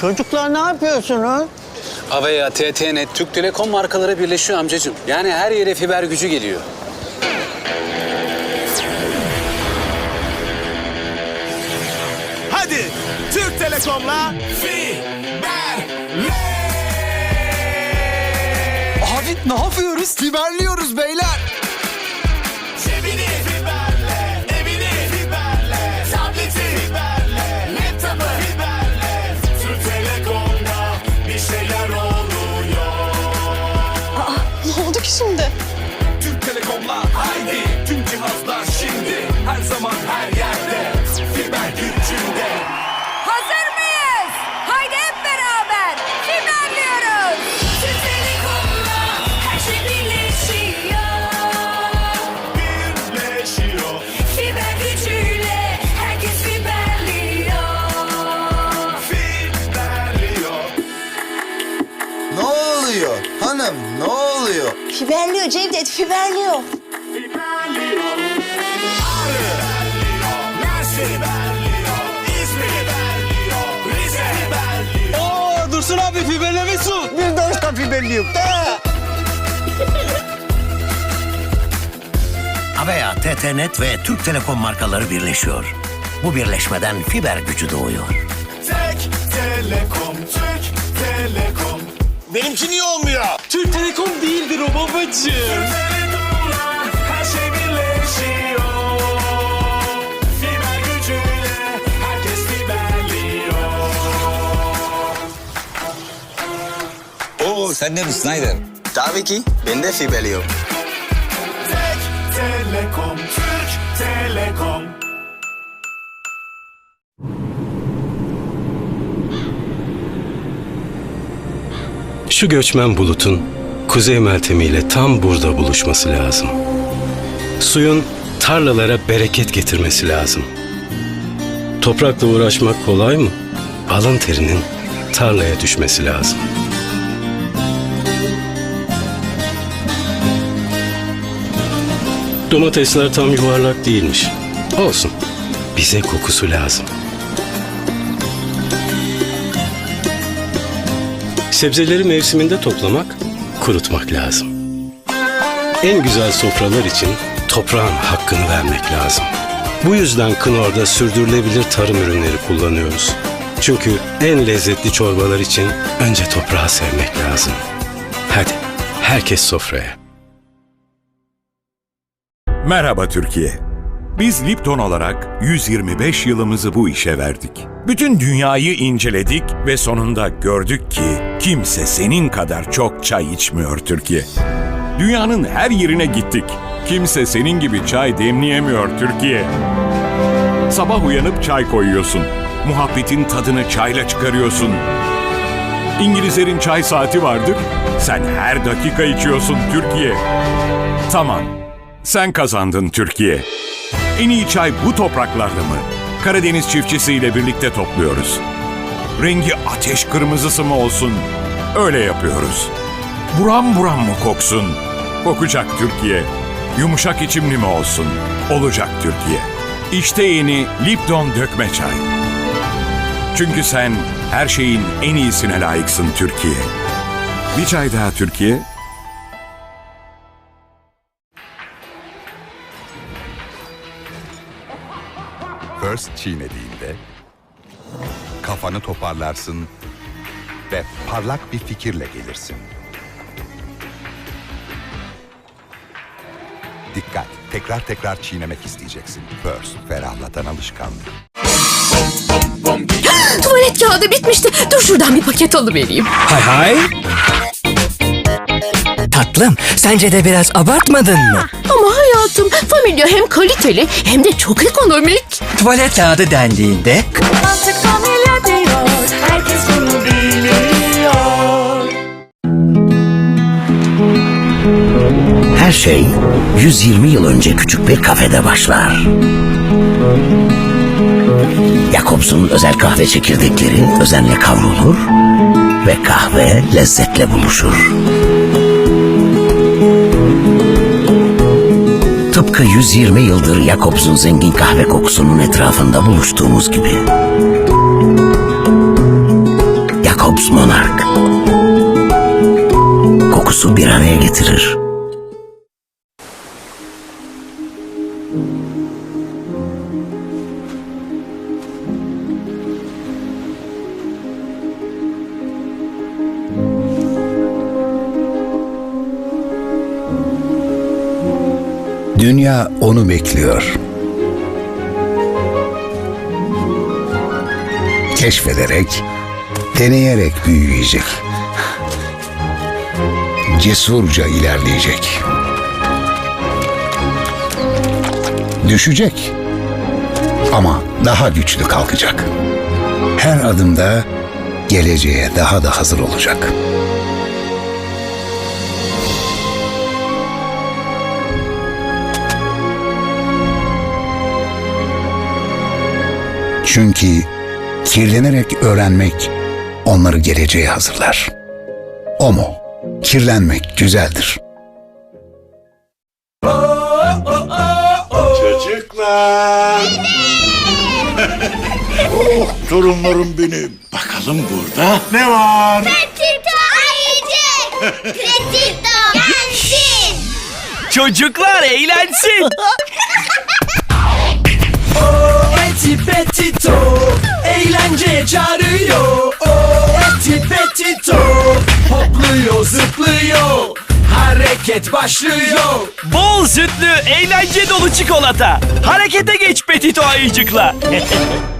Çocuklar ne yapıyorsunuz? Avaya, TTNet, Türk Telekom markaları birleşiyor amcacığım. Yani her yere fiber gücü geliyor. Hadi Türk Telekom'la fiberle. Abi ne yapıyoruz? Fiberliyoruz beyler. Oluyor? Fiberliyor Cevdet, fiberliyor. Fiberliyor. Ağrı fiberliyor. Mersin fiberliyor. İzmir fiberliyor. Rize fiberliyor. Aa Dursun abi fiberlemişsin. Bir de usta fiberliyim. De. Avea, TTNet ve Türk Telekom markaları birleşiyor. Bu birleşmeden fiber gücü doğuyor. Tek Telekom, Türk Telekom. Benimki niye olmuyor? Türk Telekom değildir o babacığım. Şey. Oo sen de mi Snyder? Tabii ki. Ben de fiberliyorum. Tek Telekom, Türk Telekom. Şu göçmen bulutun kuzey meltemiyle tam burada buluşması lazım. Suyun tarlalara bereket getirmesi lazım. Toprakla uğraşmak kolay mı? Alın terinin tarlaya düşmesi lazım. Domatesler tam yuvarlak değilmiş. Olsun. Bize kokusu lazım. Sebzeleri mevsiminde toplamak, kurutmak lazım. En güzel sofralar için toprağın hakkını vermek lazım. Bu yüzden Knorr'da sürdürülebilir tarım ürünleri kullanıyoruz. Çünkü en lezzetli çorbalar için önce toprağı sevmek lazım. Hadi herkes sofraya. Merhaba Türkiye. Biz Lipton olarak 125 yılımızı bu işe verdik. Bütün dünyayı inceledik ve sonunda gördük ki kimse senin kadar çok çay içmiyor Türkiye. Dünyanın her yerine gittik. Kimse senin gibi çay demleyemiyor Türkiye. Sabah uyanıp çay koyuyorsun. Muhabbetin tadını çayla çıkarıyorsun. İngilizlerin çay saati vardır. Sen her dakika içiyorsun Türkiye. Tamam. Sen kazandın Türkiye. En iyi çay bu topraklarda mı? Karadeniz çiftçisiyle birlikte topluyoruz. Rengi ateş kırmızısı mı olsun? Öyle yapıyoruz. Buram buram mı koksun? Kokacak Türkiye. Yumuşak içimli mi olsun? Olacak Türkiye. İşte yeni Lipton dökme çay. Çünkü sen her şeyin en iyisine layıksın Türkiye. Bir çay daha Türkiye. First çiğnediğinde kafanı toparlarsın ve parlak bir fikirle gelirsin. Dikkat! Tekrar tekrar çiğnemek isteyeceksin. First, ferahlatan alışkanlık. Tuvalet kağıdı bitmişti. Dur şuradan bir paket alıvereyim. Hay hay. Tatlım, sence de biraz abartmadın mı? Ama hayatım, Familya hem kaliteli hem de çok ekonomik. Tuvalet kağıdı dendiğinde. Herkes bunu biliyor. her şey 120 yıl önce küçük bir kafede başlar. Jacobs'un özel kahve çekirdekleri özenle kavrulur ve kahve lezzetle buluşur. Tıpkı 120 yıldır Jacobs'un zengin kahve kokusunun etrafında buluştuğumuz gibi. Monark. Kokusu bir araya getirir. Dünya onu bekliyor. Keşfederek, deneyerek büyüyecek. Cesurca ilerleyecek. Düşecek. Ama daha güçlü kalkacak. Her adımda geleceğe daha da hazır olacak. Çünkü kirlenerek öğrenmek onları geleceğe hazırlar. O mu? Kirlenmek güzeldir. Çocuklar. oh torunlarım benim. Bakalım burada ne var? Petito ayıcık. Petito gelsin. Çocuklar eğlensin. Hareket başlıyor. Bol sütlü, eğlence dolu çikolata. Harekete geç Petito ayıcıkla.